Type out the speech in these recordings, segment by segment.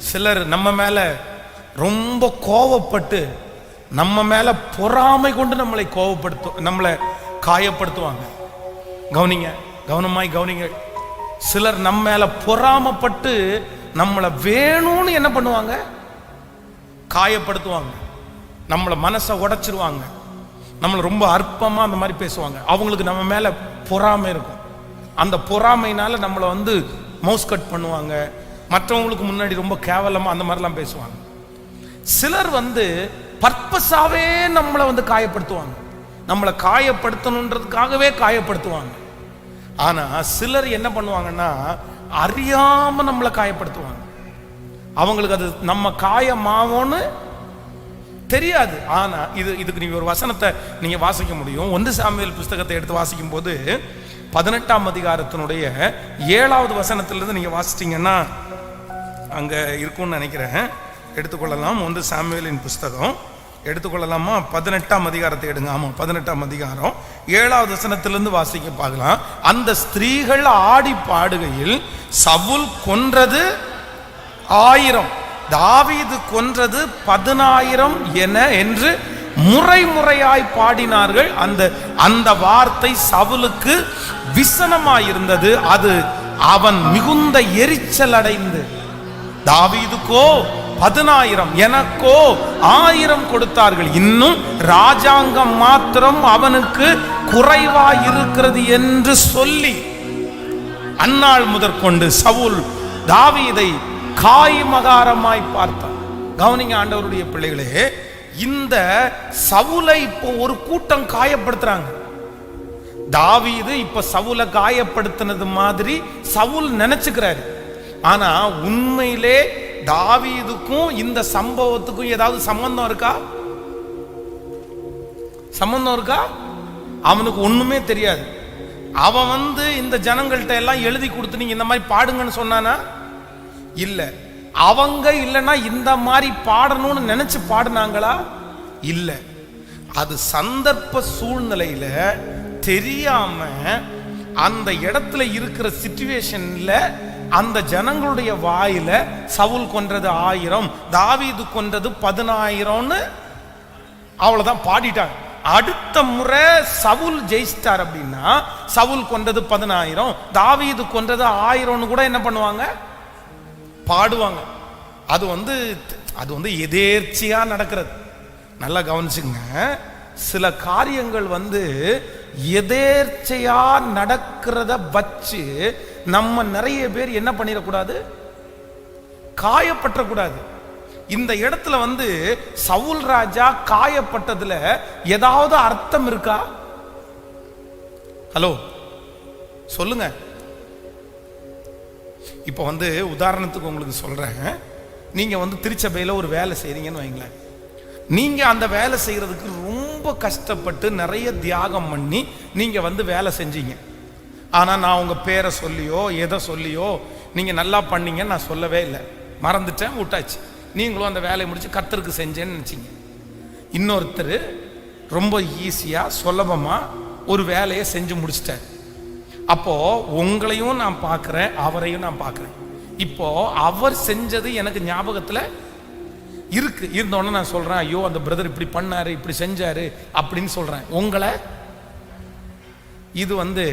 சிலர் நம்ம மேலே ரொம்ப கோவப்பட்டு நம்ம மேலே பொறாமை கொண்டு நம்மளை கோவப்படுத்து நம்மளை காயப்படுத்துவாங்க. கவனிங்க கவனமாய் கவனிங்க. சிலர் நம்ம மேலே பொறாமப்பட்டு நம்மளை வேணும்னு என்ன பண்ணுவாங்க? காயப்படுத்துவாங்க. நம்மளை மனசை உடைச்சிருவாங்க. நம்மளை ரொம்ப அற்பமாக அந்த மாதிரி பேசுவாங்க. அவங்களுக்கு நம்ம மேலே பொறாமை இருக்கும். அந்த பொறாமைனால நம்மளை வந்து மவுஸ் கட் பண்ணுவாங்க. மற்றவங்களுக்கு முன்னாடி ரொம்ப கேவலமாக அந்த மாதிரிலாம் பேசுவாங்க. சிலர் வந்து பர்பஸாகவே நம்மளை வந்து காயப்படுத்துவாங்க. நம்மளை காயப்படுத்தணுன்றதுக்காகவே காயப்படுத்துவாங்க. ஆனால் சிலர் என்ன பண்ணுவாங்கன்னா அறியாமல் நம்மளை காயப்படுத்துவாங்க. அவங்களுக்கு அது நம்ம காயமாவோன்னு தெரியாது. ஆனா இது இதுக்கு நீங்கள் ஒரு வசனத்தை நீங்கள் வாசிக்க முடியும். ஒன்று சாமியல் புஸ்தகத்தை எடுத்து வாசிக்கும் போது பதினெட்டாம் அதிகாரத்தினுடைய ஏழாவது வசனத்திலிருந்து நீங்கள் வாசிச்சிங்கன்னா அங்கே இருக்கும்னு நினைக்கிறேன். எடுத்துக்கொள்ளலாம். வந்து சாமுவேலின் புஸ்தகம். எடுத்துக்கொள்ளலாமா? பதினெட்டாம் அதிகாரத்தை எடுங்க. ஆமாம் பதினெட்டாம் அதிகாரம். ஏழாவது வசனத்திலிருந்து வாசிக்க பார்க்கலாம். அந்த ஸ்திரீகள் ஆடி பாடுகையில் சவுல் கொன்றது ஆயிரம். தாவீது கொன்றது பதினாயிரம் என என்று முறை முறையாய் பாடினார்கள். அந்த அந்த வார்த்தை சவுலுக்கு விசனமாயிருந்தது. அது அவன் மிகுந்த எரிச்சல் அடைந்து தாவீதுக்கோ பதினாயிரம் எனக்கோ ஆயிரம் கொடுத்தார்கள். இன்னும் ராஜாங்கம் மாத்திரம் அவனுக்கு குறைவா இருக்கிறது என்று சொல்லி அந்நாள் முதற்கொண்டு சவுல் தாவீதை காய் மகாரமாய் பார்த்தான். கவனிங்க ஆண்டவருடைய பிள்ளைகளே இந்த சவுலை இப்போ ஒரு கூட்டம் காயப்படுத்துறாங்க. தாவீது இப்ப சவுலை காயப்படுத்தினது மாதிரி சவுல் நினைச்சுக்கிறாரு. ஆனா உண்மையிலே தாவீதுக்கும் இந்த சம்பவத்துக்கும் ஏதாவது சம்பந்தம் இருக்கா? சம்பந்தம் இருக்கா? அவனுக்கு ஒண்ணுமே தெரியாது. அவன் வந்து இந்த ஜனங்கள்கிட்ட எல்லாம் எழுதி கொடுத்து நீங்க இந்த மாதிரி பாடுங்கன்னு சொன்னானா? இல்ல. அவங்க இல்லைன்னா இந்த மாதிரி பாடணும்னு நினைச்சு பாடினாங்களா? இல்ல. அது சந்தர்ப்ப சூழ்நிலையில தெரியாம அந்த இடத்துல இருக்கிற சிச்சுவேஷன்ல அந்த ஜனங்களுடைய வாயில சவுல் கொன்றது ஆயிரம் தாவீது கொன்றது பதினாயிரம்னு அவ்வளவுதான் பாடிட்டாங்க. அடுத்த முறை சவுல் ஜெயிச்சிட்டார் அப்படின்னா சவுல் கொன்றது பதினாயிரம் தாவீது கொன்றது ஆயிரம்னு கூட என்ன பண்ணுவாங்க? பாடுவாங்க. அது வந்து அது வந்து எதேர்ச்சியா நடக்கிறது. நல்லா கவனிச்சுங்க சில காரியங்கள் வந்து எதேர்ச்சையா நடக்கிறத வச்சு நம்ம நிறைய பேர் என்ன பண்ணிடக்கூடாது? காயப்பற்றக்கூடாது இந்த இடத்துல வந்து சவுல் ராஜா காயப்பட்டதுல ஏதாவது அர்த்தம் இருக்கா? ஹலோ சொல்லுங்க. இப்போ வந்து உதாரணத்துக்கு உங்களுக்கு சொல்றேன். நீங்க வந்து திருச்சபையில ஒரு வேலை செய்றீங்கன்னு வைங்களேன். நீங்க அந்த வேலை செய்யறதுக்கு ரொம்ப கஷ்டப்பட்டு நிறைய தியாகம் பண்ணி நீங்க வந்து வேலை செஞ்சீங்க. ஆனால் நான் உங்கள் பேரை சொல்லியோ எதை சொல்லியோ நீங்கள் நல்லா பண்ணீங்கன்னு நான் சொல்லவே இல்லை. மறந்துட்டேன் விட்டாச்சு. நீங்களும் அந்த வேலையை முடித்து கத்தருக்கு செஞ்சேன்னு நினச்சிங்க. இன்னொருத்தர் ரொம்ப ஈஸியாக சுலபமாக ஒரு வேலையை செஞ்சு முடிச்சிட்டார். அப்போது உங்களையும் நான் பார்க்குறேன் அவரையும் நான் பார்க்குறேன். இப்போது அவர் செஞ்சது எனக்கு ஞாபகத்தில் இருக்கு. இருந்தோடனே நான் சொல்கிறேன் ஐயோ அந்த பிரதர் இப்படி பண்ணாரு இப்படி செஞ்சார் அப்படின்னு சொல்கிறேன் உங்களை இது வந்து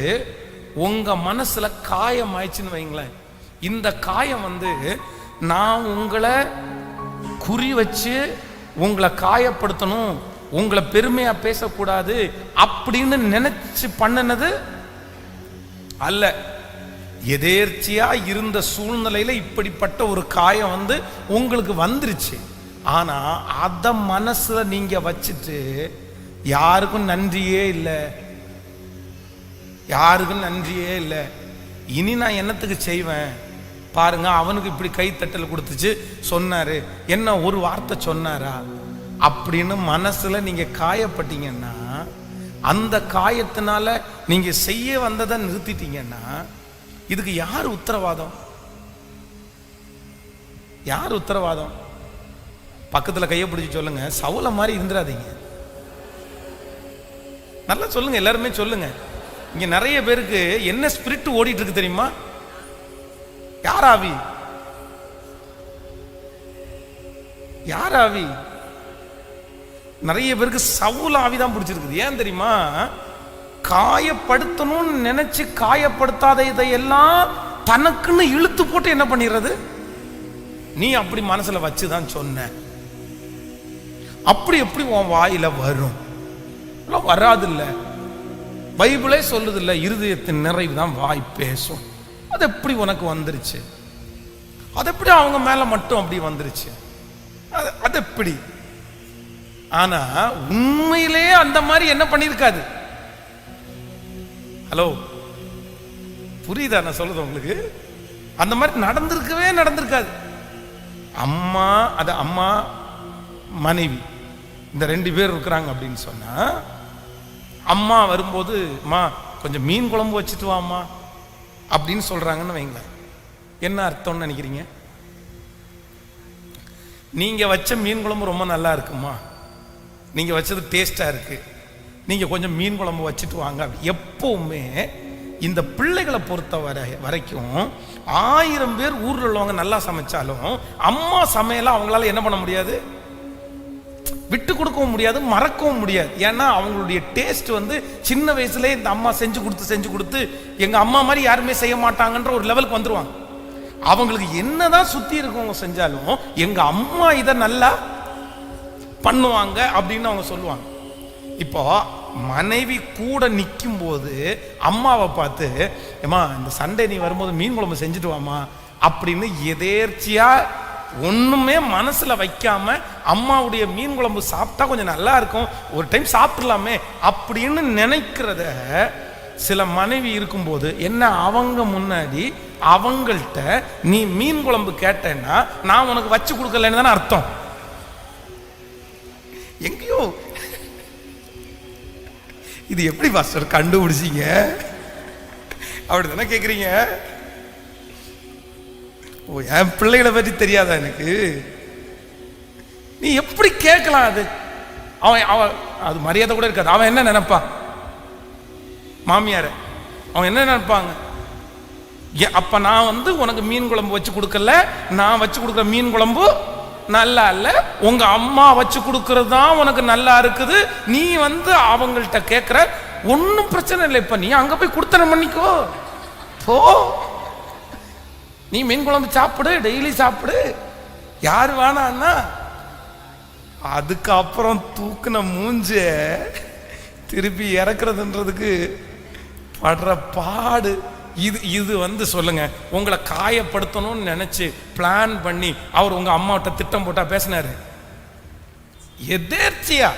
உங்க மனசுல காயம் ஆயிடுச்சுன்னு வைங்களேன். இந்த காயம் வந்து நான் உங்களை குறி வச்சு உங்களை காயப்படுத்தணும் உங்களை பெருமையா பேசக்கூடாது அப்படின்னு நினைச்சு பண்ணினது அல்ல. எதேர்ச்சியா இருந்த சூழ்நிலையில இப்படிப்பட்ட ஒரு காயம் வந்து உங்களுக்கு வந்துருச்சு. ஆனா அத மனசுல நீங்க வச்சுட்டு யாருக்கும் நன்றியே இல்லை. யாருக்கும் நன்றியே இல்லை. இனி நான் என்னத்துக்கு செய்வேன்? பாருங்க அவனுக்கு இப்படி கைத்தட்டல் கொடுத்துச்சு சொன்னாரு. என்ன ஒரு வார்த்தை சொன்னாரா? அப்படின்னு மனசுல நீங்க காயப்பட்டீங்கன்னா அந்த காயத்தினால நீங்க செய்ய வந்ததை நிறுத்திட்டீங்கன்னா இதுக்கு யார் உத்தரவாதம்? யார் உத்தரவாதம்? பக்கத்துல கையை பிடிச்சி சொல்லுங்க. சவுல மாதிரி இருந்துடாதீங்க நல்லா சொல்லுங்க எல்லாருமே சொல்லுங்க. இங்க நிறைய பேருக்கு என்ன ஸ்பிரிட் ஓடிட்டு இருக்கு தெரியுமா? யாராவி யாராவி ஆவி? நிறைய பேருக்கு சவுல் ஆவி தான் பிடிச்சிருக்குது. ஏன் தெரியுமா? காயப்படுத்தணும்னு நினைச்சு காயப்படுத்தாத இதையெல்லாம் தனக்குன்னு இழுத்து போட்டு என்ன பண்ணிடுறது? நீ அப்படி மனசுல வச்சுதான் சொன்ன. அப்படி எப்படி உன் வாயில வரும்? வராது இல்லை பைபிளே சொல்லுது இல்லை இருதயத்தின் நிறைவு தான் வாய் பேசும். அது எப்படி உனக்கு வந்துருச்சு? அது எப்படி அவங்க மேல மட்டும் அப்படி வந்துருச்சு? அது அது எப்படி? ஆனா உண்மையிலே அந்த மாதிரி என்ன பண்ணிருக்காது ஹலோ புரியுதா நான் சொல்றது உங்களுக்கு? அந்த மாதிரி நடந்திருக்கவே நடந்திருக்காது. அம்மா அது அம்மா மனைவி இந்த ரெண்டு பேர் இருக்கிறாங்க அப்படின்னு சொன்னா அம்மா வரும்போது அம்மா கொஞ்சம் மீன் குழம்பு வச்சுட்டு வாம்மா அப்படின்னு சொல்கிறாங்கன்னு வைங்களேன். என்ன அர்த்தம்னு நினைக்கிறீங்க? நீங்கள் வச்ச மீன் குழம்பு ரொம்ப நல்லா இருக்குமா? நீங்கள் வச்சது டேஸ்ட்டாக இருக்குது நீங்கள் கொஞ்சம் மீன் குழம்பு வச்சுட்டு வாங்க. அப்படி எப்போவுமே இந்த பிள்ளைகளை பொறுத்த வரை வரைக்கும் ஆயிரம் பேர் ஊரில் உள்ளவங்க நல்லா சமைச்சாலும் அம்மா சமையலை அவங்களால என்ன பண்ண முடியாது? விட்டு கொடுக்கவும் முடியாது மறக்கவும் முடியாது. ஏன்னா அவங்களுடைய டேஸ்ட் வந்து சின்ன வயசுலேயே இந்த அம்மா செஞ்சு கொடுத்து செஞ்சு கொடுத்து எங்கள் அம்மா மாதிரி யாருமே செய்ய மாட்டாங்கன்ற ஒரு லெவலுக்கு வந்துடுவாங்க அவங்களுக்கு என்னதான் சுற்றி இருக்கவங்க செஞ்சாலும் எங்கள் அம்மா இதை நல்லா பண்ணுவாங்க அப்படின்னு அவங்க சொல்லுவாங்க. இப்போ மனைவி கூட நிற்கும் போது அம்மாவை பார்த்து ஏமா இந்த சண்டே நீ வரும்போது மீன் குழம்பு செஞ்சுட்டு வாமா அப்படின்னு எதேர்ச்சியாக ஒண்ணுமே மனசுல வைக்காம அம்மாவுடைய மீன் குழம்பு சாப்பிட்டா கொஞ்சம் நல்லா இருக்கும். ஒரு டைம் சாப்பிடலாமே அப்படின்னு நினைக்கிறத சில மனைவி இருக்கும்போது என்ன அவங்க முன்னாடி அவங்கள்ட்ட நீ மீன் குழம்பு கேட்டேன்னா நான் உனக்கு வச்சு கொடுக்கலன்னு தானே அர்த்தம். எங்கேயோ? இது எப்படி பாஸ்டர் கண்டுபிடிச்சீங்க? அப்படி தானே கேட்குறீங்க ஓ என் பிள்ளைகளை பற்றி தெரியாதா எனக்கு? நீ எப்படி கேட்கலாம் அது? அவன் அவன் அது மரியாதை கூட இருக்காது. அவன் என்ன நினைப்பான்? மாமியார. அவன் என்ன நினைப்பாங்க? ஏ, அப்ப நான் வந்து உனக்கு மீன் குழம்பு வச்சு கொடுக்கல நான் வச்சு கொடுக்குற மீன் குழம்பு நல்லா இல்ல உங்க அம்மா வச்சு கொடுக்கறது தான் உனக்கு நல்லா இருக்குது நீ வந்து அவங்கள்ட்ட கேட்குற ஒன்றும் பிரச்சனை இல்லை இப்ப. நீ அங்க போய் கொடுத்தன பண்ணிக்கோ. போ. நீ மீன் குழம்பு சாப்பிடு டெய்லி சாப்பிடு. யார் வேணான்னா அதுக்கப்புறம் தூக்குன மூஞ்ச திருப்பி இறக்குறதுன்றதுக்கு படுற பாடு. இது இது வந்து சொல்லுங்க உங்களை காயப்படுத்தணும்னு நினைச்சு பிளான் பண்ணி அவர் உங்க அம்மாவிட்ட திட்டம் போட்டா பேசினாரு. எதேர்ச்சியா?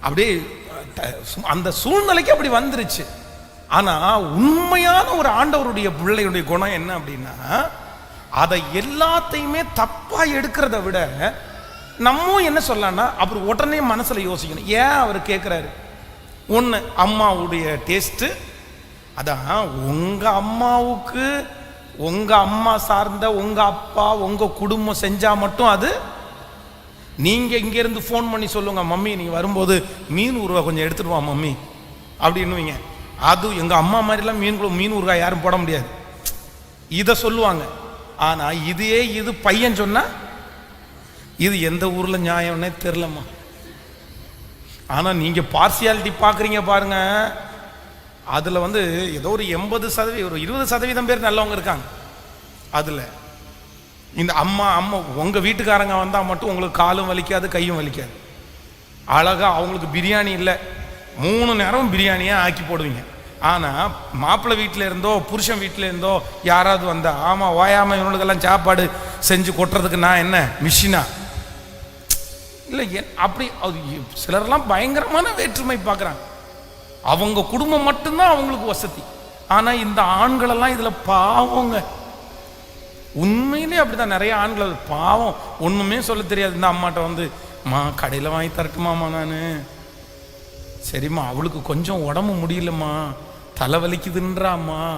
அப்படியே அந்த சூழ்நிலைக்கு அப்படி வந்துருச்சு. ஆனால் உண்மையான ஒரு ஆண்டவருடைய பிள்ளையுடைய குணம் என்ன அப்படின்னா அதை எல்லாத்தையுமே தப்பாக எடுக்கிறத விட நம்ம என்ன சொல்லலாம்னா அவர் உடனே மனசில் யோசிக்கணும். ஏன் அவர் கேட்குறாரு ஒன்று அம்மாவுடைய டேஸ்ட்டு அதான் உங்கள் அம்மாவுக்கு உங்கள் அம்மா சார்ந்த உங்கள் அப்பா உங்கள் குடும்பம் செஞ்சால் மட்டும் அது நீங்கள் இங்கேருந்து ஃபோன் பண்ணி சொல்லுங்கள் மம்மி நீங்கள் வரும்போது மீன் உருவா கொஞ்சம் எடுத்துடுவான் வா மம்மி. அப்படின்னுவீங்க அது எங்கள் அம்மா மாதிரிலாம் மீன் குழம்பு மீன் ஊறுகாய் யாரும் போட முடியாது. இதை சொல்லுவாங்க. ஆனால் இதே இது பையன் சொன்னால் இது எந்த ஊரில் நியாயம்னே தெரிலம்மா ஆனால் நீங்கள் பார்சியாலிட்டி பார்க்குறீங்க பாருங்க. அதில் வந்து ஏதோ ஒரு எண்பது சதவீதம் ஒரு இருபது சதவீதம் பேர் நல்லவங்க இருக்காங்க. அதில் இந்த அம்மா அம்மா உங்கள் வீட்டுக்காரங்க வந்தால் மட்டும் உங்களுக்கு காலும் வலிக்காது கையும் வலிக்காது. அழகாக அவங்களுக்கு பிரியாணி இல்லை. மூணு நேரம் பிரியாணியாக ஆக்கி போடுவீங்க. ஆனால் மாப்பிள்ளை வீட்டில இருந்தோ புருஷன் வீட்டில் இருந்தோ யாராவது வந்தால் ஆமாம் ஓயாமல் இவனுக்கெல்லாம் சாப்பாடு செஞ்சு கொட்டுறதுக்கு நான் என்ன மிஷினா? இல்லை என் அப்படி அது சிலர்லாம் பயங்கரமான வேற்றுமை பார்க்குறாங்க. அவங்க குடும்பம் மட்டும்தான் அவங்களுக்கு வசதி. ஆனால் இந்த ஆண்களெல்லாம் இதில் பாவங்க. உண்மையிலே அப்படிதான் நிறைய ஆண்கள் பாவம். ஒன்றுமே சொல்ல தெரியாது. இந்த அம்மாட்ட வந்து மா கடையில் வாங்கி தரட்டுமாம்மா நான்? சரிம்மா அவளுக்கு கொஞ்சம் உடம்பு முடியலம்மா தலை வலிக்குதுன்றாம்மா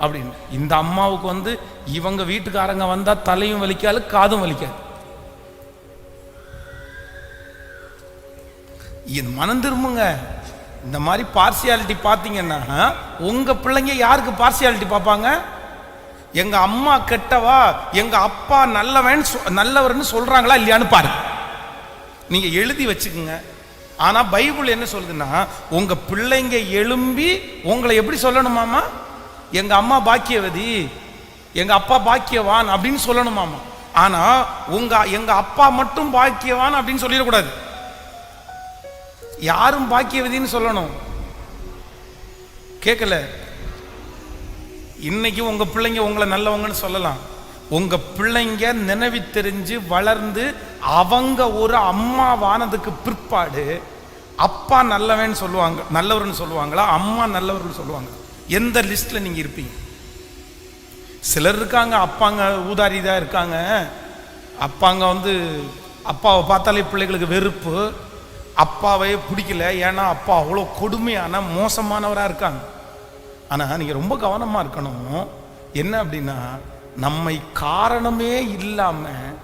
அப்படின்னு. இந்த அம்மாவுக்கு வந்து இவங்க வீட்டுக்காரங்க வந்தால் தலையும் வலிக்காது காதும் வலிக்காது. இது மனம் திரும்புங்க. இந்த மாதிரி பார்சியாலிட்டி பார்த்தீங்கன்னா உங்கள் பிள்ளைங்க யாருக்கு பார்சியாலிட்டி பார்ப்பாங்க? எங்கள் அம்மா கெட்டவா எங்கள் அப்பா நல்லவன் சொ- நல்லவர்னு சொல்கிறாங்களா இல்லையான்னு பாருங்க. நீங்கள் எழுதி வச்சுக்கோங்க. ஆனால் பைபிள் என்ன சொல்லுதுன்னா உங்கள் பிள்ளைங்க எழும்பி உங்களை எப்படி சொல்லணுமாமா? எங்கள் அம்மா பாக்கியவதி எங்கள் அப்பா பாக்கியவான் அப்படின்னு சொல்லணுமாமா? ஆனால் உங்கள் எங்கள் அப்பா மட்டும் பாக்கியவான் அப்படின்னு சொல்லிடக்கூடாது. யாரும் பாக்கியவதின்னு சொல்லணும். கேட்கல இன்னைக்கு உங்கள் பிள்ளைங்க உங்களை நல்லவங்கன்னு சொல்லலாம். உங்க பிள்ளைங்க நினைவு தெரிஞ்சு வளர்ந்து அவங்க ஒரு அம்மாவானதுக்கு பிற்பாடு அப்பா நல்லவன் சொல்லுவாங்க நல்லவர்னு சொல்லுவாங்களா? அம்மா நல்லவர்னு சொல்லுவாங்க. எந்த லிஸ்ட்ல நீங்க இருப்பீங்க? சிலர் இருக்காங்க அப்பாங்க ஊதாரிதான் இருக்காங்க. அப்பாங்க வந்து அப்பாவை பார்த்தாலே பிள்ளைகளுக்கு வெறுப்பு. அப்பாவே பிடிக்கல ஏன்னா அப்பா அவ்வளோ கொடுமையான மோசமானவராக இருக்காங்க. ஆனால் நீங்கள் ரொம்ப கவனமாக இருக்கணும். என்ன அப்படின்னா நம்மை காரணமே இல்லாமல்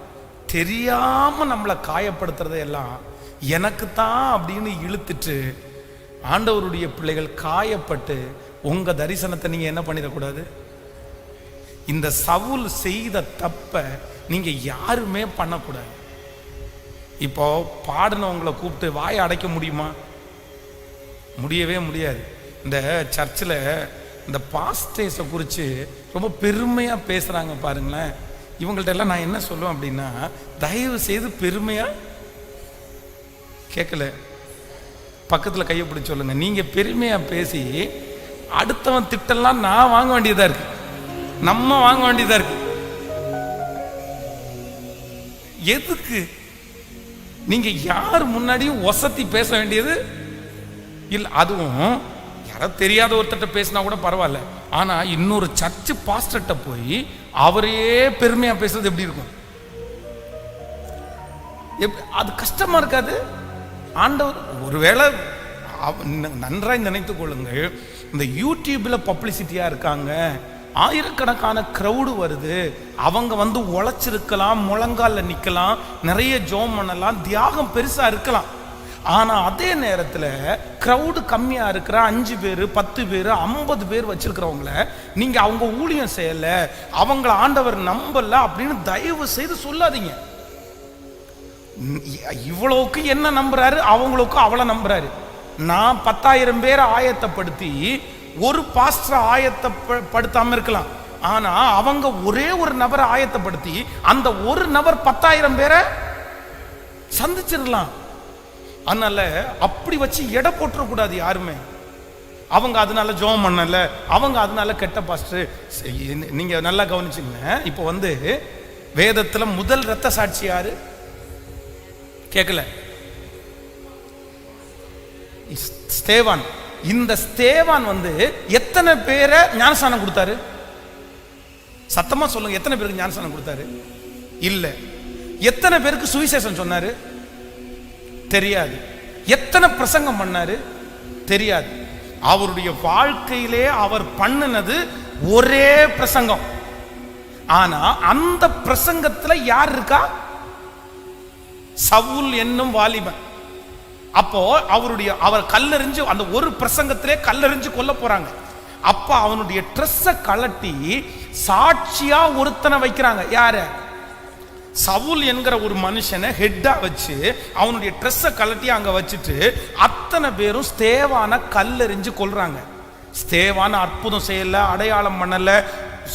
தெரியாமல் நம்மளை காயப்படுத்துறதையெல்லாம் எனக்கு தான் அப்படின்னு இழுத்துட்டு ஆண்டவருடைய பிள்ளைகள் காயப்பட்டு உங்கள் தரிசனத்தை நீங்கள் என்ன பண்ணிடக்கூடாது? இந்த சவுல் செய்த தப்பை நீங்கள் யாருமே பண்ணக்கூடாது. இப்போ பாடினவங்களை கூப்பிட்டு வாயை அடைக்க முடியுமா? முடியவே முடியாது. இந்த சர்ச்சில் இந்த பாஸ்டேஸை குறித்து ரொம்ப பெருமையாக பேசுகிறாங்க பாருங்களேன். இவங்கள்ட்ட எல்லாம் நான் என்ன சொல்லுவேன் அப்படின்னா தயவு செய்து பெருமையாக கேட்கல. பக்கத்தில் கையை பிடிச்சி சொல்லுங்க. நீங்கள் பெருமையாக பேசி அடுத்தவன் திட்டெல்லாம் நான் வாங்க வேண்டியதாக இருக்கு. நம்ம வாங்க வேண்டியதாக இருக்கு. எதுக்கு? நீங்கள் யார் முன்னாடியும் ஒசத்தி பேச வேண்டியது இல்லை அதுவும் யாராவது தெரியாத ஒருத்தட்ட பேசினா கூட பரவாயில்ல. ஆனால் இன்னொரு சர்ச்சு பாஸ்டர்கிட்ட போய் அவரையே பெருமையாக பேசுறது எப்படி இருக்கும்? அது கஷ்டமா இருக்காது? ஆண்டவர் ஒருவேளை நன்றாய் நினைத்து கொள்ளுங்கள். இந்த யூடியூப்ல பப்ளிசிட்டியா இருக்காங்க. ஆயிரக்கணக்கான க்ரௌடு வருது. அவங்க வந்து உழைச்சிருக்கலாம் முழங்கால நிற்கலாம் நிறைய ஜோம் பண்ணலாம் தியாகம் பெருசா இருக்கலாம். ஆனா அதே நேரத்தில் க்ரௌடு கம்மியா இருக்கிற அஞ்சு பேர் பத்து பேர் ஐம்பது பேர் வச்சிருக்கிறவங்கள நீங்கள் அவங்க ஊழியம் செய்யல அவங்கள ஆண்டவர் நம்பலை அப்படின்னு தயவு செய்து சொல்லாதீங்க. இவ்வளோக்கு என்ன நம்புறாரு? அவங்களுக்கு அவளை நம்புறாரு. நான் பத்தாயிரம் பேரை ஆயத்தப்படுத்தி ஒரு பாஸ்டர் ஆயத்தப்படுத்தாமல் இருக்கலாம். ஆனா அவங்க ஒரே ஒரு நபரை ஆயத்தப்படுத்தி அந்த ஒரு நபர் பத்தாயிரம் பேரை சந்திச்சிடலாம். அதனால அப்படி வச்சு எடை போட்டுறக்கூடாது யாருமே. அவங்க அதனால ஜோம் பண்ணல அவங்க அதனால கெட்ட பாஸ்டர் நீங்க நல்லா கவனிச்சுங்க இப்போ வந்து வேதத்துல முதல் ரத்த சாட்சி யாரு? கேட்கல ஸ்தேவான். இந்த ஸ்தேவான் வந்து எத்தனை பேரை ஞானஸ்தானம் கொடுத்தாரு? சத்தமா சொல்லுங்க எத்தனை பேருக்கு ஞானஸ்தானம் கொடுத்தாரு? இல்ல. எத்தனை பேருக்கு சுவிசேஷம் சொன்னாரு? தெரியாது. எத்தனை பிரசங்கம் பண்ணாரு? தெரியாது. அவருடைய வாழ்க்கையிலே அவர் பண்ணினது ஒரே பிரசங்கம். ஆனா அந்த பிரசங்கத்துல யார் இருக்கா? சவுல் என்னும் வாலிபன். அப்போ அவருடைய அவர் கல்லெறிஞ்சு அந்த ஒரு பிரசங்கத்திலே கல்லெறிஞ்சு கொல்ல போறாங்க. அப்ப அவனுடைய ட்ரெஸ்ஸை கலட்டி சாட்சியா ஒருத்தனை வைக்கிறாங்க. யாரு? சவுல் என்கிற ஒரு மனுஷனை ஹெட்டா வச்சு அவனுடைய ட்ரெஸ்ஸை கலட்டி அங்க வச்சுட்டு அத்தனை பேரும் ஸ்தேவான கல்லெறிஞ்சு கொள்றாங்க ஸ்தேவான அற்புதம் செய்யல அடையாளம் பண்ணல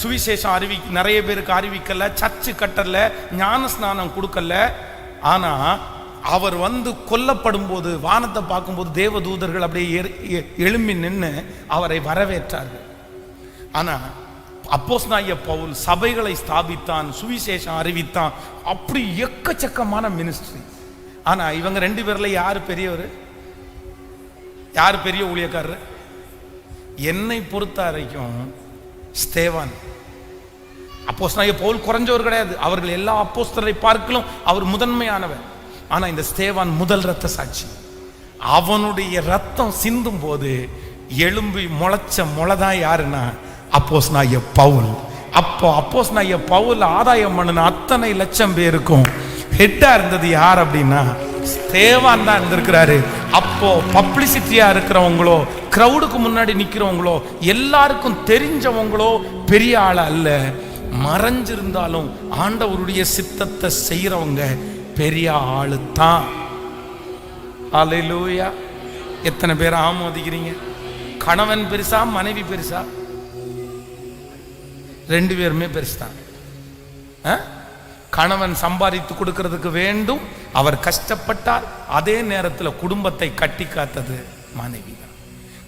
சுவிசேஷம் அறிவி நிறைய பேருக்கு அறிவிக்கல சர்ச்சு கட்டல ஞான ஸ்நானம் கொடுக்கல. ஆனா அவர் வந்து கொல்லப்படும் போது வானத்தை பார்க்கும்போது தேவதூதர்கள் அப்படியே எ- எழும்பி நின்று அவரை வரவேற்றார்கள். ஆனா அப்போஸ்நாய பவுல் சபைகளை ஸ்தாபித்தான் சுவிசேஷம் அறிவித்தான். அப்படி எக்கச்சக்கமான மினிஸ்ட்ரி ஆனா இவங்க ரெண்டு பேர்ல யார் பெரியவர்? யார் பெரிய ஊழியக்காரர்? என்னை பொறுத்த வரைக்கும் ஸ்தேவான். நாய பவுல் குறைஞ்சவர் கிடையாது. அவர்கள் எல்லா அப்போஸ்தரை பார்க்கலும் அவர் முதன்மையானவர். ஆனா இந்த ஸ்தேவான் முதல் ரத்த சாட்சி. அவனுடைய ரத்தம் சிந்தும் போது எலும்பி முளைச்ச முளைதான் யாருன்னா அப்போஸ் பவுல். அப்போ அப்போஸ் பவுல் ஆதாயம் பண்ணின அத்தனை லட்சம் பேருக்கும் ஹெட்டா இருந்தது யார் அப்படின்னா தேவான் தான் இருந்திருக்கிறாரு. அப்போ பப்ளிசிட்டியா இருக்கிறவங்களோ க்ரௌடுக்கு முன்னாடி நிற்கிறவங்களோ எல்லாருக்கும் தெரிஞ்சவங்களோ பெரிய ஆள் அல்ல. மறைஞ்சிருந்தாலும் ஆண்டவருடைய சித்தத்தை செய்கிறவங்க பெரிய ஆளு தான் அலையிலூயா எத்தனை பேர் ஆமோதிக்கிறீங்க? கணவன் பெருசா மனைவி பெருசா? ரெண்டு பேருமே பெருசு தான் ஆ? கணவன் சம்பாதித்து கொடுக்கறதுக்கு வேண்டும். அவர் கஷ்டப்பட்டார் அதே நேரத்தில் குடும்பத்தை கட்டி காத்தது மனைவி தான்.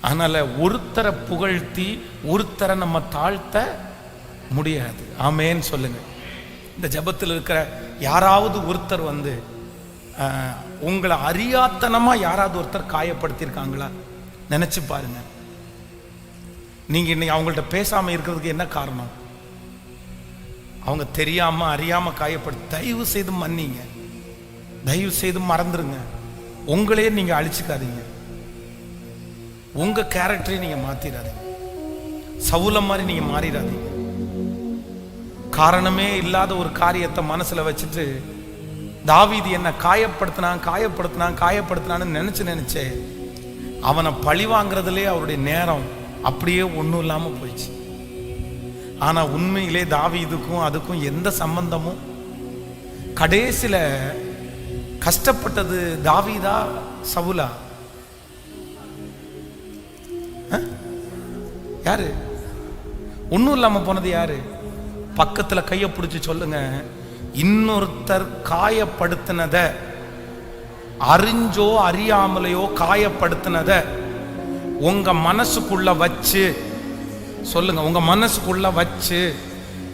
அதனால ஒருத்தரை புகழ்த்தி ஒருத்தரை நம்ம தாழ்த்த முடியாது. ஆமேன்னு சொல்லுங்க. இந்த ஜெபத்தில் இருக்கிற யாராவது ஒருத்தர் வந்து உங்களை அறியாத்தனமா யாராவது ஒருத்தர் காயப்படுத்தியிருக்காங்களா? நினைச்சு பாருங்க. நீங்க இன்னைக்கு அவங்கள்ட்ட பேசாம இருக்கிறதுக்கு என்ன காரணம்? அவங்க தெரியாம அறியாம காயப்படு தயவு செய்து மன்னிங்க. தயவு செய்து மறந்துருங்க. உங்களையே நீங்க அழிச்சுக்காதீங்க. உங்க கேரக்டரை நீங்க மாத்திராதீங்க. சவுல மாதிரி நீங்க மாறிடாதீங்க காரணமே இல்லாத ஒரு காரியத்தை மனசுல வச்சுட்டு தாவீது என்ன காயப்படுத்தினான் காயப்படுத்தினான் காயப்படுத்தினான்னு நினைச்சு நினைச்சே அவனை பழி வாங்குறதுலேயே அவருடைய நேரம் அப்படியே ஒன்றும் இல்லாமல் போயிடுச்சு. ஆனால் உண்மையிலே தாவி இதுக்கும் அதுக்கும் எந்த சம்பந்தமும்? கடைசியில் கஷ்டப்பட்டது தாவிதா சவுலா? யாரு? ஒன்றும் இல்லாமல் போனது யாரு? பக்கத்தில் கையை பிடிச்சி சொல்லுங்க. இன்னொருத்தர் காயப்படுத்தினத அறிஞ்சோ அறியாமலையோ காயப்படுத்தினத உங்க மனசுக்குள்ள வச்சு சொல்லுங்க உங்க மனசுக்குள்ள வச்சு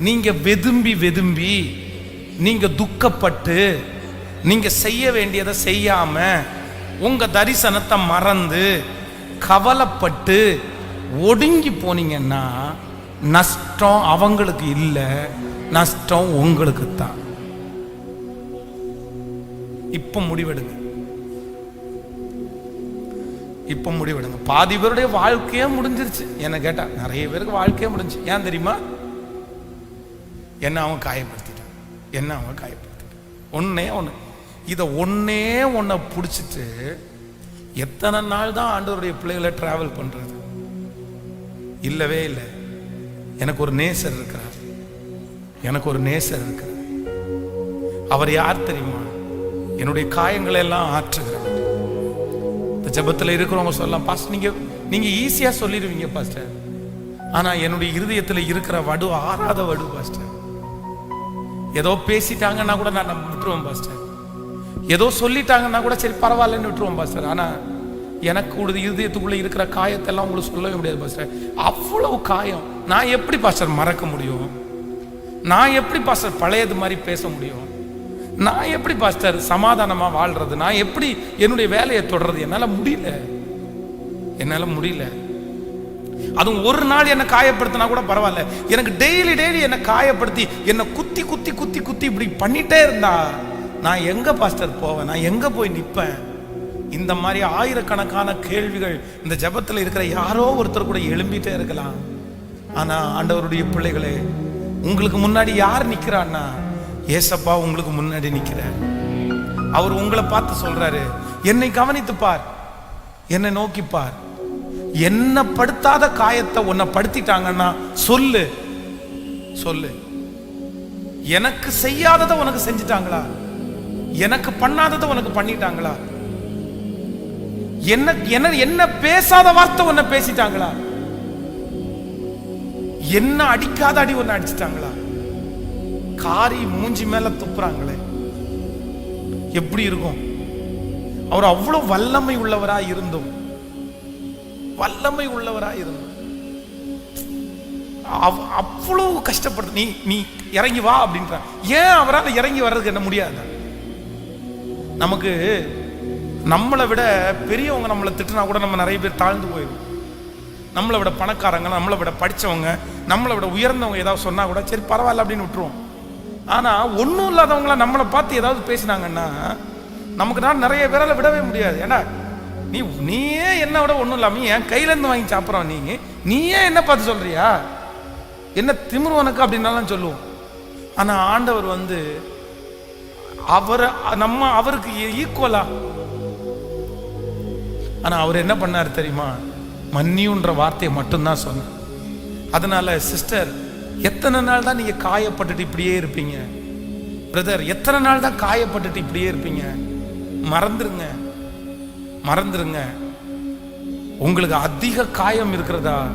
நீங்க வெதும்பி வெதும்பி நீங்க துக்கப்பட்டு நீங்க செய்ய வேண்டியதை செய்யாம உங்க தரிசனத்தை மறந்து கவலைப்பட்டு ஒடுங்கி போனீங்கன்னா நஷ்டம் அவங்களுக்கு இல்லை நஷ்டம் உங்களுக்கு தான் இப்போ முடிவெடுங்க. இப்போ முடிவெடுங்க. பாதி பேருடைய வாழ்க்கையே முடிஞ்சிருச்சு. என்ன கேட்டால் நிறைய பேருக்கு வாழ்க்கையே முடிஞ்சு. ஏன் தெரியுமா? என்ன அவன் காயப்படுத்திட்டான் என்ன அவன் காயப்படுத்திட்டான் ஒன்னே ஒன்று இதை ஒன்னே ஒன்றை பிடிச்சிட்டு எத்தனை நாள் தான் ஆண்டவருடைய பிள்ளைகளை டிராவல் பண்ணுறது இல்லவே இல்லை. எனக்கு ஒரு நேசர் இருக்கிறார். எனக்கு ஒரு நேசர் இருக்கிறார். அவர் யார் தெரியுமா? என்னுடைய காயங்களை எல்லாம் ஆற்றுகிறார். இந்த ஜெபத்தில் இருக்கிறவங்க சொல்லலாம். பாஸ்டர் நீங்கள் நீங்கள் ஈஸியாக சொல்லிடுவீங்க பாஸ்டர் ஆனால் என்னுடைய இருதயத்தில் இருக்கிற வடு ஆறாத வடு பாஸ்டர் ஏதோ பேசிட்டாங்கன்னா கூட நான் விட்டுருவோம் பாஸ்டர் ஏதோ சொல்லிட்டாங்கன்னா கூட சரி பரவாயில்லன்னு விட்டுருவோம் பாஸ்டர் ஆனால் எனக்கு ஒரு இருதயத்துக்குள்ளே இருக்கிற காயத்தெல்லாம் உங்களுக்கு சொல்லவே முடியாது பாஸ்டர் அவ்வளவு காயம். நான் எப்படி பாஸ்டர் மறக்க முடியும்? நான் எப்படி பாஸ்டர் பழையது மாதிரி பேச முடியும்? நான் எப்படி பாஸ்டர் சமாதானமாக வாழ்றது? நான் எப்படி என்னுடைய வேலையை தொடர்றது என்னால் முடியல. என்னால் முடியல. அதுவும் ஒரு நாள் என்ன காயப்படுத்தினா கூட பரவாயில்ல. எனக்கு டெய்லி டெய்லி என்ன காயப்படுத்தி என்னை குத்தி குத்தி குத்தி குத்தி இப்படி பண்ணிட்டே இருந்தா நான் எங்க பாஸ்டர் போவேன்? நான் எங்க போய் நிற்பேன் இந்த மாதிரி ஆயிரக்கணக்கான கேள்விகள் இந்த ஜபத்தில் இருக்கிற யாரோ ஒருத்தர் கூட எழும்பிட்டே இருக்கலாம். ஆனா ஆண்டவருடைய பிள்ளைகளே உங்களுக்கு முன்னாடி யார் நிற்கிறான்னா ஏசப்பா உங்களுக்கு முன்னாடி நிற்கிறார். அவர் உங்களை பார்த்து சொல்றாரு என்னை கவனித்து பார் என்னை நோக்கி பார் என்ன படுத்தாத காயத்தை உன்னை படுத்திட்டாங்கன்னா சொல்லு சொல்லு. எனக்கு செய்யாததை உனக்கு செஞ்சிட்டாங்களா? எனக்கு பண்ணாததை உனக்கு பண்ணிட்டாங்களா? என்ன என்ன என்ன பேசாத வார்த்தை உன்னை பேசிட்டாங்களா? என்ன அடிக்காத அடி உன்னை அடிச்சிட்டாங்களா? காரி மூஞ்சி மேல துப்புறாங்களே. எப்படி இருக்கும்? அவர் அவ்வளவு வல்லமை உள்ளவரா இருந்தும் வல்லமை உள்ளவரா இருந்தும். அவ்- அவ்வளவு கஷ்டப்படுது நீ நீ இறங்கி வா அப்படின்ற. ஏன் அவரால் இறங்கி வர்றதுக்கு என்ன முடியாது? நமக்கு நம்மளை விட பெரியவங்க நம்மளை திட்டுனா கூட நம்ம நிறைய பேர் தாழ்ந்து போயிடும். நம்மளை விட பணக்காரங்க நம்மளை விட படிச்சவங்க நம்மளை விட உயர்ந்தவங்க ஏதாவது சொன்னா கூட சரி பரவாயில்ல அப்படின்னு விட்டுருவோம். ஆனால் ஒன்றும் இல்லாதவங்கள நம்மளை பார்த்து ஏதாவது பேசினாங்கன்னா நமக்கு நான் நிறைய பேரால் விடவே முடியாது. ஏன்னா நீ நீயே என்ன விட ஒன்றும் இல்லாமல் என் கையிலேருந்து வாங்கி சாப்பிட்றோம் நீ. நீயே என்ன பார்த்து சொல்கிறியா என்ன திமிரு உனக்கு அப்படின்னாலும் சொல்லுவோம். ஆனால் ஆண்டவர் வந்து அவரை நம்ம அவருக்கு ஈக்குவலா ஆனால் அவர் என்ன பண்ணார் தெரியுமா? மன்னியுன்ற வார்த்தையை மட்டும்தான் சொன்னார். அதனால சிஸ்டர் எத்தனை நாள் தான் நீங்க காயப்பட்டுட்டு இப்படியே இருப்பீங்க? பிரதர் எத்தனை நாள் தான் காயப்பட்டுட்டு இப்படியே இருப்பீங்க? மறந்துருங்க. மறந்துருங்க. உங்களுக்கு அதிக காயம் இருக்கிறதா?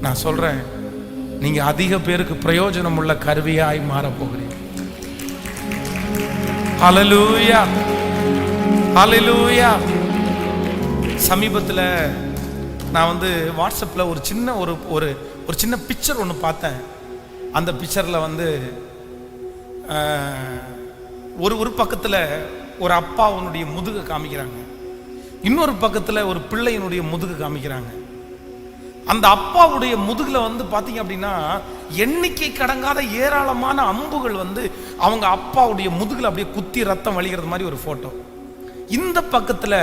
நான் சொல்றேன் நீங்க அதிக பேருக்கு பிரயோஜனம் உள்ள கருவியாய் மாற போகிறீங்க அலலூயா அலலூயா சமீபத்தில் நான் வந்து வாட்ஸ்அப்பில் ஒரு சின்ன ஒரு ஒரு ஒரு சின்ன பிக்சர் ஒன்று பார்த்தேன். அந்த பிக்சரில் வந்து ஒரு ஒரு பக்கத்தில் ஒரு அப்பாவுனுடைய முதுகு காமிக்கிறாங்க. இன்னொரு பக்கத்தில் ஒரு பிள்ளையினுடைய முதுகு காமிக்கிறாங்க. அந்த அப்பாவுடைய முதுகில் வந்து பார்த்தீங்க அப்படின்னா எண்ணிக்கை கடங்காத ஏராளமான அம்புகள் வந்து அவங்க அப்பாவுடைய முதுகில் அப்படியே குத்தி ரத்தம் வழிகிறது மாதிரி ஒரு ஃபோட்டோ இந்த பக்கத்தில்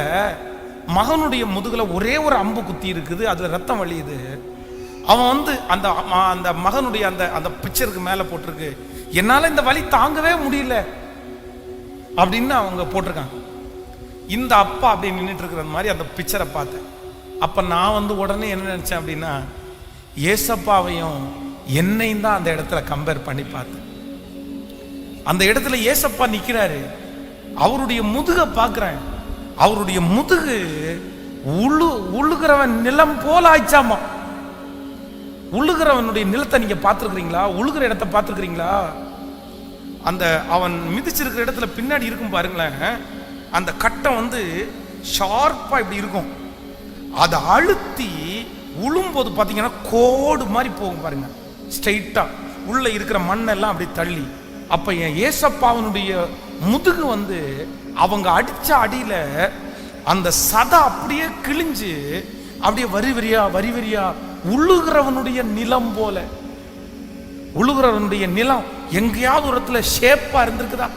மகனுடைய முதுகில் ஒரே ஒரு அம்பு குத்தி இருக்குது அதில் ரத்தம் வழியுது அவன் வந்து அந்த அந்த மகனுடைய அந்த அந்த பிக்சருக்கு மேலே போட்டிருக்கு. என்னால் இந்த வழி தாங்கவே முடியல. அப்படின்னு அவங்க போட்டிருக்காங்க. இந்த அப்பா அப்படியே நின்றுட்டு இருக்கிற மாதிரி அந்த பிக்சரை பார்த்தேன். அப்போ நான் வந்து உடனே என்ன நினச்சேன் அப்படின்னா ஏசப்பாவையும் என்னையும் தான் அந்த இடத்துல கம்பேர் பண்ணி பார்த்தேன். அந்த இடத்துல ஏசப்பா நிற்கிறாரு அவருடைய முதுகை பார்க்குறேன். அவருடைய முதுகு உழு உழுகிறவன் நிலம் போல ஆயிச்சாமா உழுகிறவனுடைய நிலத்தை நீங்கள் பார்த்துருக்குறீங்களா? உழுகிற இடத்த பார்த்துருக்குறீங்களா? அந்த அவன் மிதிச்சிருக்கிற இடத்துல பின்னாடி இருக்கும் பாருங்களேன். அந்த கட்டம் வந்து ஷார்ப்பாக இப்படி இருக்கும். அதை அழுத்தி உழும்போது பார்த்தீங்கன்னா கோடு மாதிரி போகும் பாருங்க. ஸ்ட்ரைட்டாக உள்ளே இருக்கிற மண்ணெல்லாம் அப்படி தள்ளி. அப்போ என் ஏசப்பாவனுடைய முதுகு வந்து அவங்க அடித்த அடியில் அந்த சதை அப்படியே கிழிஞ்சு அப்படியே வரி வரியா வரி வரியா உழுகிறவனுடைய நிலம் போல. உழுகிறவனுடைய நிலம் எங்கேயாவது ஒரு இடத்துல ஷேப்பா இருந்திருக்குதா?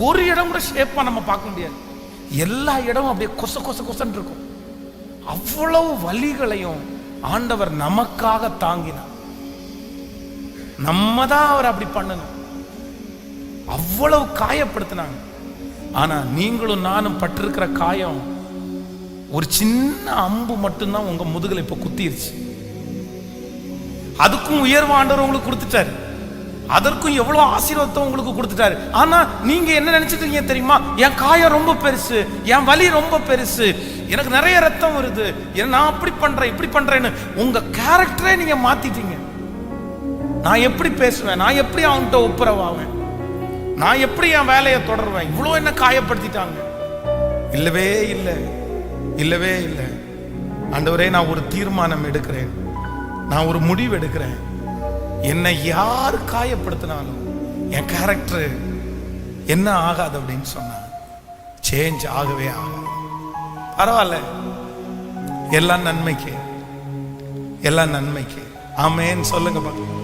ஒரு இடம் கூட ஷேப்பா நம்ம பார்க்க முடியாது. எல்லா இடமும் அப்படியே கொச கொச கொசன் இருக்கும். அவ்வளவு வலிகளையும் ஆண்டவர் நமக்காக தாங்கினார். நம்ம தான் அவர் அப்படி பண்ணணும். அவ்வளவு காயப்படுத்தினாங்க. ஆனா நீங்களும் நானும் பட்டிருக்கிற காயம் ஒரு சின்ன அம்பு மட்டும்தான் உங்க முதுகில் இப்ப குத்திருச்சு. அதுக்கும் உயர்வு ஆண்டவர் உங்களுக்கு கொடுத்துட்டாரு. அதற்கும் எவ்வளவு ஆசீர்வாதத்தை உங்களுக்கு கொடுத்துட்டாரு. ஆனா நீங்க என்ன நினைச்சிட்டு இருக்கீங்க தெரியுமா? என் காயம் ரொம்ப பெருசு என் வலி ரொம்ப பெருசு எனக்கு நிறைய ரத்தம் வருது ஏன் நான் அப்படி பண்றேன் இப்படி பண்றேன்னு உங்க கேரக்டரே நீங்க மாத்திட்டீங்க. நான் எப்படி பேசுவேன்? நான் எப்படி அவன்கிட்ட ஒப்புரவாவேன்? நான் எப்படி என் வேலையை தொடருவேன்? இவ்வளோ என்ன காயப்படுத்திட்டாங்க? இல்லவே இல்லை. இல்லவே இல்லை. ஆண்டவரே நான் ஒரு தீர்மானம் எடுக்கிறேன். நான் ஒரு முடிவு எடுக்கிறேன். என்னை யார் காயப்படுத்தினாலும் என் கேரக்டர் என்ன ஆகாது அப்படின்னு சொன்னான் சேஞ்ச் ஆகவே ஆகும் பரவாயில்ல. எல்லாம் நன்மைக்கு. எல்லாம் நன்மைக்கு. ஆமேன்னு சொல்லுங்க பார்க்கலாம்